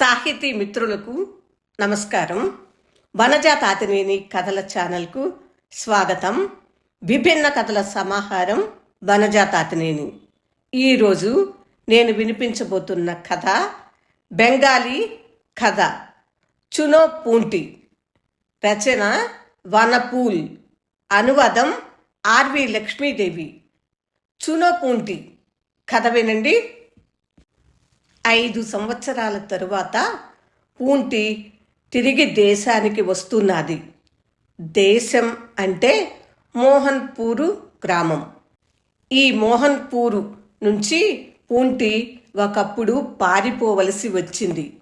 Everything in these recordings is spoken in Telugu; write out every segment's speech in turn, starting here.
సాహితీ మిత్రులకు నమస్కారం. వనజాతాతినేని కథల ఛానల్కు స్వాగతం. విభిన్న కథల సమాహారం వనజాతాతినేని ఈరోజు నేను వినిపించబోతున్న కథ బెంగాలీ కథ. చునో పూంటి రచన వనపూల్. అనువాదం ఆర్వి లక్ష్మీదేవి. చునో పూంటి కథ వినండి. ఐదు సంవత్సరాల తరువాత పూంటి తిరిగి దేశానికి వస్తున్నది. దేశం అంటే మోహన్పూరు గ్రామం. ఈ మోహన్పూరు నుంచి పూంటి ఒకప్పుడు పారిపోవలసి వచ్చింది.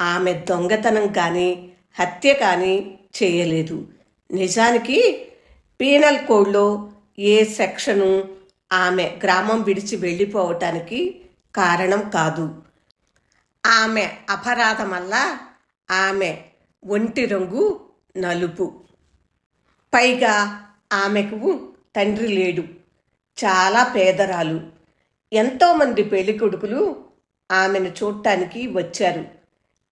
ఆమె దొంగతనం కానీ హత్య కానీ చేయలేదు. నిజానికి పీనల్ కోడ్లో ఏ సెక్షను ఆమె గ్రామం విడిచి వెళ్ళిపోవటానికి కారణం కాదు. ఆమె అపరాధం వల్ల ఆమె ఒంటి రంగు నలుపు. పైగా ఆమెకు తండ్రి లేడు. చాలా పేదరాలు. ఎంతోమంది పెళ్ళి కొడుకులు ఆమెను చూడటానికి వచ్చారు.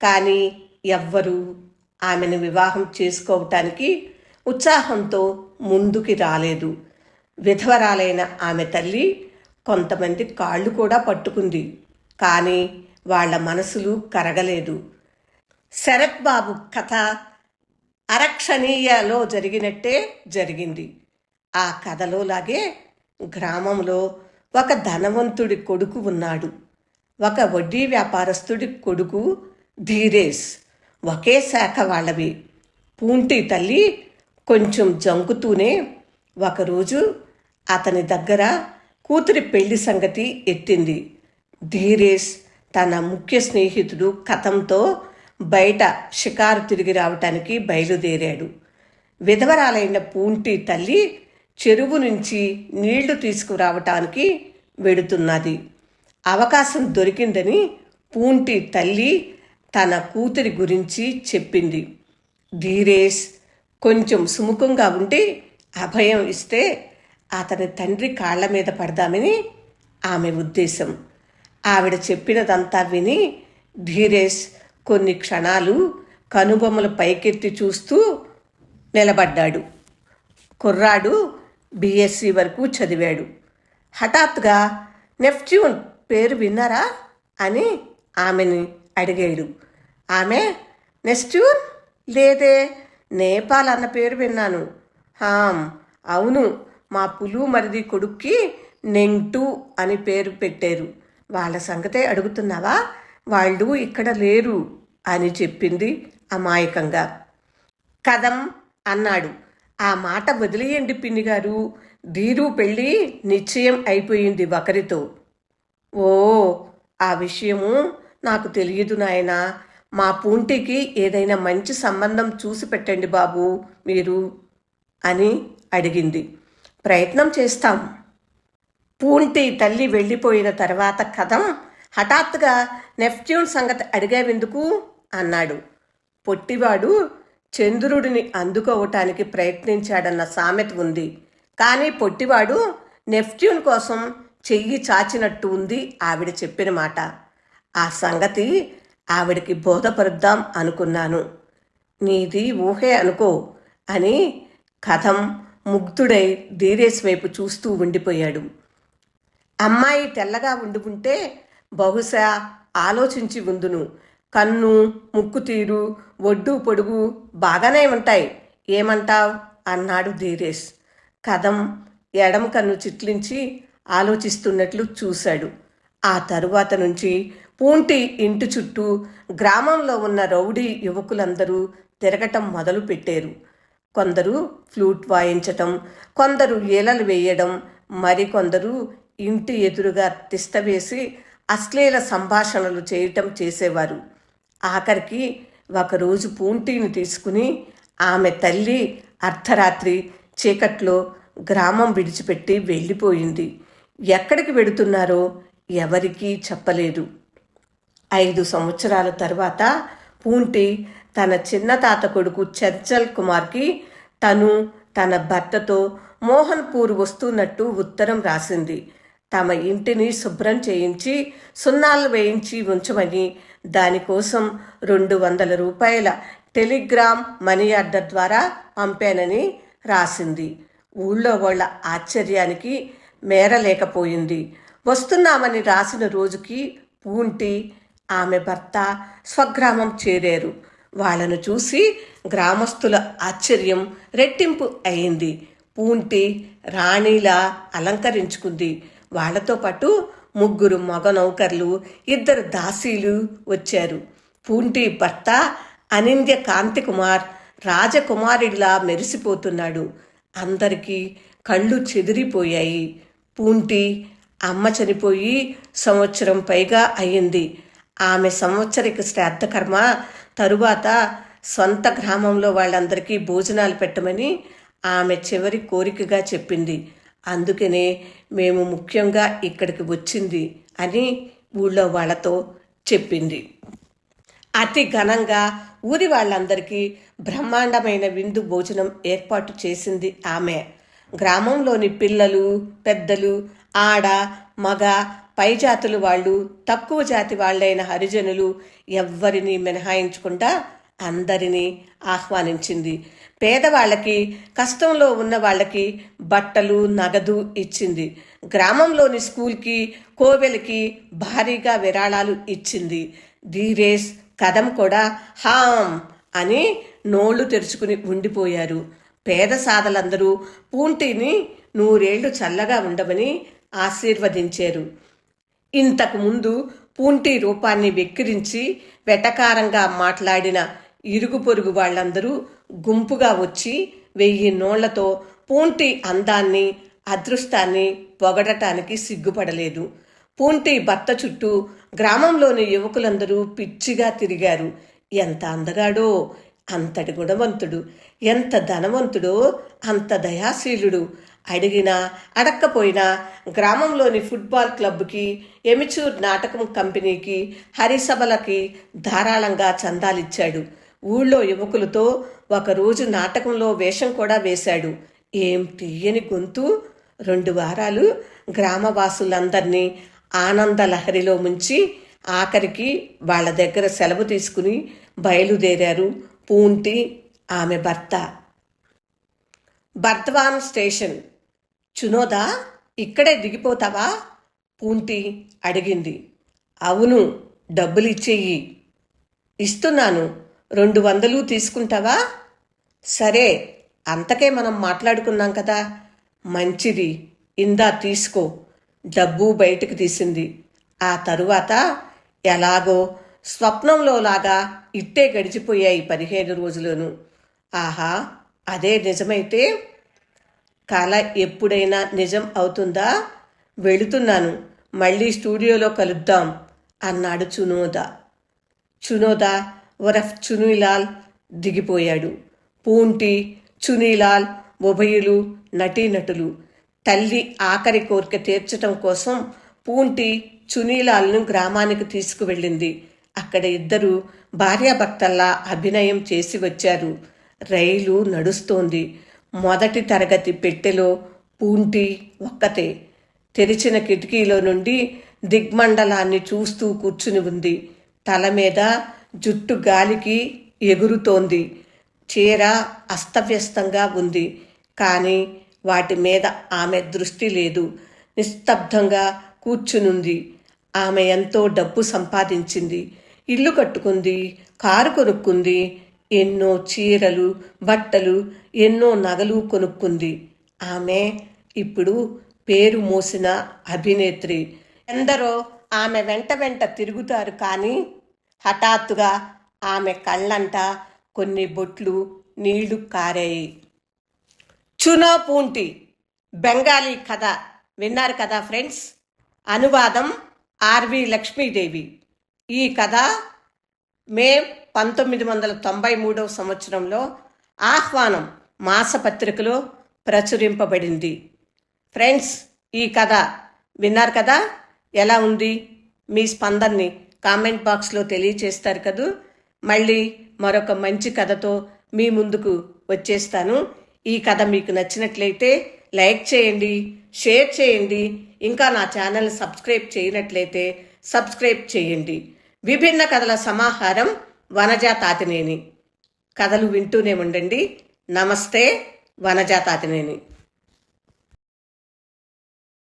కానీ ఎవ్వరూ ఆమెను వివాహం చేసుకోవటానికి ఉత్సాహంతో ముందుకి రాలేదు. విధవరాలైన ఆమె తల్లి కొంతమంది కాళ్ళు కూడా పట్టుకుంది. కానీ వాళ్ళ మనసులు కరగలేదు. శరత్ బాబు కథ అరక్షణీయలో జరిగినట్టే జరిగింది. ఆ కథలో లాగే గ్రామంలో ఒక ధనవంతుడి కొడుకు ఉన్నాడు. ఒక వడ్డీ వ్యాపారస్తుడి కొడుకు ధీరేష్. ఒకే శాఖ వాళ్ళవి. పూంటి తల్లి కొంచెం జంకుతూనే ఒకరోజు అతని దగ్గర కూతురి పెళ్ళి సంగతి ఎత్తింది. ధీరేష్ తన ముఖ్య స్నేహితుడు కథంతో బయట షికారు తిరిగి రావటానికి బయలుదేరాడు. విధవరాలైన పూంటి తల్లి చెరువు నుంచి నీళ్ళు తీసుకురావటానికి వెడుతున్నది. అవకాశం దొరికిందని పూంటి తల్లి తన కూతురి గురించి చెప్పింది. ధీరేష్ కొంచెం సుముఖంగా ఉండి అభయం ఇస్తే అతని తండ్రి కాళ్ళ మీద పడదామని ఆమె ఉద్దేశం. ఆవిడ చెప్పినదంతా విని ధీరేష్ కొన్ని క్షణాలు కనుబొమ్మలు పైకెత్తి చూస్తూ నిలబడ్డాడు. కుర్రాడు బీఎస్సీ వరకు చదివాడు. హఠాత్తుగా నెఫ్ట్యూన్ పేరు విన్నారా? అని ఆమెని అడిగాడు. ఆమె నెస్ట్యూన్? లేదే నేపాల్ అన్న పేరు విన్నాను. హామ్ అవును మా పులు మరిది కొడుక్కి నెంగ్టు అని పేరు పెట్టారు. వాళ్ళ సంగతే అడుగుతున్నావా? వాళ్ళు ఇక్కడ లేరు అని చెప్పింది అమాయకంగా. కదం అన్నాడు. ఆ మాట వదిలేయండి పిన్ని గారు ధీరు పెళ్ళి నిశ్చయం అయిపోయింది ఒకరితో. ఓ ఆ విషయము నాకు తెలియదు నాయనా. మా పూంటికి ఏదైనా మంచి సంబంధం చూసి పెట్టండి బాబు మీరు అని అడిగింది. ప్రయత్నం చేస్తాం. పూంటి తల్లి వెళ్ళిపోయిన తర్వాత కథం హఠాత్తుగా నెఫ్ట్యూన్ సంగతి అడిగావెందుకు? అన్నాడు. పొట్టివాడు చంద్రుడిని అందుకోవటానికి ప్రయత్నించాడన్న సామెత ఉంది. కానీ పొట్టివాడు నెఫ్ట్యూన్ కోసం చెయ్యి చాచినట్టు ఉంది ఆవిడ చెప్పిన మాట. ఆ సంగతి ఆవిడకి బోధపరుద్దాం అనుకున్నాను. నీది ఊహే అనుకో అని కథం ముగ్ధుడై ధీరేశ్ వైపు చూస్తూ ఉండిపోయాడు. అమ్మాయి తెల్లగా ఉండి ఉంటే బహుశా ఆలోచించి ఉందును. కన్ను ముక్కు తీరు ఒడ్డు పొడుగు బాగానే ఉంటాయి. ఏమంటావ్? అన్నాడు ధీరేష్. కథం ఎడమ కన్ను చిట్లించి ఆలోచిస్తున్నట్లు చూశాడు. ఆ తరువాత నుంచి పూంటి ఇంటి చుట్టూ గ్రామంలో ఉన్న రౌడీ యువకులందరూ తిరగటం మొదలు పెట్టారు. కొందరు ఫ్లూట్ వాయించటం కొందరు ఈలలు వేయడం మరికొందరు ఇంటి ఎదురుగా తిష్టవేసి అశ్లీల సంభాషణలు చేయటం చేసేవారు. ఆఖరికి ఒకరోజు పూంటీని తీసుకుని ఆమె తల్లి అర్ధరాత్రి చీకట్లో గ్రామం విడిచిపెట్టి వెళ్ళిపోయింది. ఎక్కడికి వెడుతున్నారో ఎవరికీ చెప్పలేదు. ఐదు సంవత్సరాల తర్వాత పూంటి తన చిన్న తాత కొడుకు చర్చల్ కుమార్కి తను తన భర్తతో మోహన్పూర్ వస్తున్నట్టు ఉత్తరం రాసింది. తమ ఇంటిని శుభ్రం చేయించి సున్నాలు వేయించి ఉంచమని దానికోసం రెండు వందల రూపాయల టెలిగ్రామ్ మనీ ఆర్డర్ ద్వారా పంపానని రాసింది. ఊళ్ళో వాళ్ళ ఆశ్చర్యానికి మేరలేకపోయింది. వస్తున్నామని రాసిన రోజుకి పూంటి ఆమె భర్త స్వగ్రామం చేరారు. వాళ్ళను చూసి గ్రామస్తుల ఆశ్చర్యం రెట్టింపు అయింది. పూంటి రాణిలా అలంకరించుకుంది. వాళ్ళతో పాటు ముగ్గురు మగ నౌకర్లు ఇద్దరు దాసీలు వచ్చారు. పూంటి భర్త అనింద్య కాంతి కుమార్ రాజకుమారుడిలా మెరిసిపోతున్నాడు. అందరికీ కళ్ళు చెదిరిపోయాయి. పూంటి అమ్మ చనిపోయి సంవత్సరం పైగా అయ్యింది. ఆమె సంవత్సరిక శ్రాద్ధకర్మ తరువాత సొంత గ్రామంలో వాళ్ళందరికీ భోజనాలు పెట్టమని ఆమె చివరి కోరికగా చెప్పింది. అందుకనే మేము ముఖ్యంగా ఇక్కడికి వచ్చింది అని ఊళ్ళో వాళ్ళతో చెప్పింది. అతి ఘనంగా ఊరి వాళ్ళందరికీ బ్రహ్మాండమైన విందు భోజనం ఏర్పాటు చేసింది ఆమె. గ్రామంలోని పిల్లలు పెద్దలు ఆడ మగ పై జాతులు వాళ్ళు తక్కువ జాతి వాళ్ళైన హరిజనులు ఎవ్వరినీ మినహాయించకుండా అందరినీ ఆహ్వానించింది. పేదవాళ్ళకి కష్టంలో ఉన్న వాళ్ళకి బట్టలు నగదు ఇచ్చింది. గ్రామంలోని స్కూల్కి కోవెలకి భారీగా విరాళాలు ఇచ్చింది. ధీరేష్ కదం కూడా హామ్ అని నోళ్ళు తెరుచుకుని ఉండిపోయారు. పేద సాదలందరూ పూంటిని నూరేళ్ళు చల్లగా ఉండమని ఆశీర్వదించారు. ఇంతకు ముందు పూంటి రూపాన్ని వెక్కిరించి వెటకారంగా మాట్లాడిన ఇరుగు పొరుగు వాళ్ళందరూ గుంపుగా వచ్చి వెయ్యి నోళ్ళతో పూంటి అందాన్ని అదృష్టాన్ని పొగడటానికి సిగ్గుపడలేదు. పూంటి భర్త చుట్టూ గ్రామంలోని యువకులందరూ పిచ్చిగా తిరిగారు. ఎంత అందగాడో అంతటి గుణవంతుడు ఎంత ధనవంతుడో అంత దయాశీలుడు. అడిగినా అడక్కపోయినా గ్రామంలోని ఫుట్బాల్ క్లబ్కి ఎమిచూర్ నాటకం కంపెనీకి హరిసభలకి ధారాళంగా చందాలిచ్చాడు. ఊళ్ళో యువకులతో ఒకరోజు నాటకంలో వేషం కూడా వేశాడు. ఏం తీయని గొంతు? రెండు వారాలు గ్రామవాసులందరినీ ఆనంద లహరిలో ముంచి ఆఖరికి వాళ్ళ దగ్గర సెలవు తీసుకుని బయలుదేరారు పూంటి ఆమె భర్త. బర్ద్వాన్ స్టేషన్. చునోదా ఇక్కడే దిగిపోతావా? పూంటి అడిగింది. అవును డబ్బులు ఇచ్చేయి ఇస్తున్నాను. రెండు వందలు తీసుకుంటావా? సరే అంతకే మనం మాట్లాడుకున్నాం కదా. మంచిది ఇందా తీసుకో. డబ్బు బయటకు తీసింది. ఆ తరువాత ఎలాగో స్వప్నంలో లాగా ఇట్టే గడిచిపోయాయి పదిహేను రోజులను. ఆహా అదే నిజమైతే కళ ఎప్పుడైనా నిజం అవుతుందా? వెళుతున్నాను. మళ్ళీ స్టూడియోలో కలుద్దాం అన్నాడు చునోదా. చునోదా వరఫ్ చునీలాల్ దిగిపోయాడు. పూంటి చునీలాల్ ఉభయులు నటీనటులు. తల్లి ఆఖరి కోరిక తీర్చటం కోసం పూంటి చునీలాల్ను గ్రామానికి తీసుకువెళ్ళింది. అక్కడ ఇద్దరు భార్యాభర్తల్లా అభినయం చేసి వచ్చారు. రైలు నడుస్తోంది. మొదటి తరగతి పెట్టెలో పూంటి ఒక్కతే. తెరిచిన కిటికీలో నుండి దిగ్మండలాన్ని చూస్తూ కూర్చుని ఉంది. తల మీద జుట్టు గాలికి ఎగురుతోంది. చీర అస్తవ్యస్తంగా ఉంది. కానీ వాటి మీద ఆమె దృష్టి లేదు. నిస్తబ్దంగా కూర్చునుంది. ఆమె ఎంతో డబ్బు సంపాదించింది. ఇల్లు కట్టుకుంది. కారు కొనుక్కుంది. ఎన్నో చీరలు బట్టలు ఎన్నో నగలు కొనుక్కుంది. ఆమె ఇప్పుడు పేరు మోసిన అభినేత్రి. ఎందరో ఆమె వెంట వెంట తిరుగుతారు కానీ హఠాత్తుగా ఆమె కళ్ళంట కొన్ని బొట్లు నీళ్ళు కారాయి. చునో పూంటి బెంగాలీ కథ విన్నారు కదా ఫ్రెండ్స్? అనువాదం ఆర్వి లక్ష్మీదేవి. ఈ కథ మే పంతొమ్మిది వందల తొంభై మూడవ సంవత్సరంలో ఆహ్వానం మాసపత్రికలో ప్రచురింపబడింది. ఫ్రెండ్స్ ఈ కథ విన్నారు కదా? ఎలా ఉంది? మీ స్పందనని కామెంట్ బాక్స్లో తెలియచేస్తారు కదూ. మళ్ళీ మరొక మంచి కథతో మీ ముందుకు వచ్చేస్తాను. ఈ కథ మీకు నచ్చినట్లయితే లైక్ చేయండి షేర్ చేయండి ఇంకా నా ఛానల్ సబ్స్క్రైబ్ చేయనట్లయితే సబ్స్క్రైబ్ చేయండి. విభిన్న కథల సమాహారం వనజా తాతినేని. కథలు వింటూనే ఉండండి. నమస్తే వనజా తాతినేని.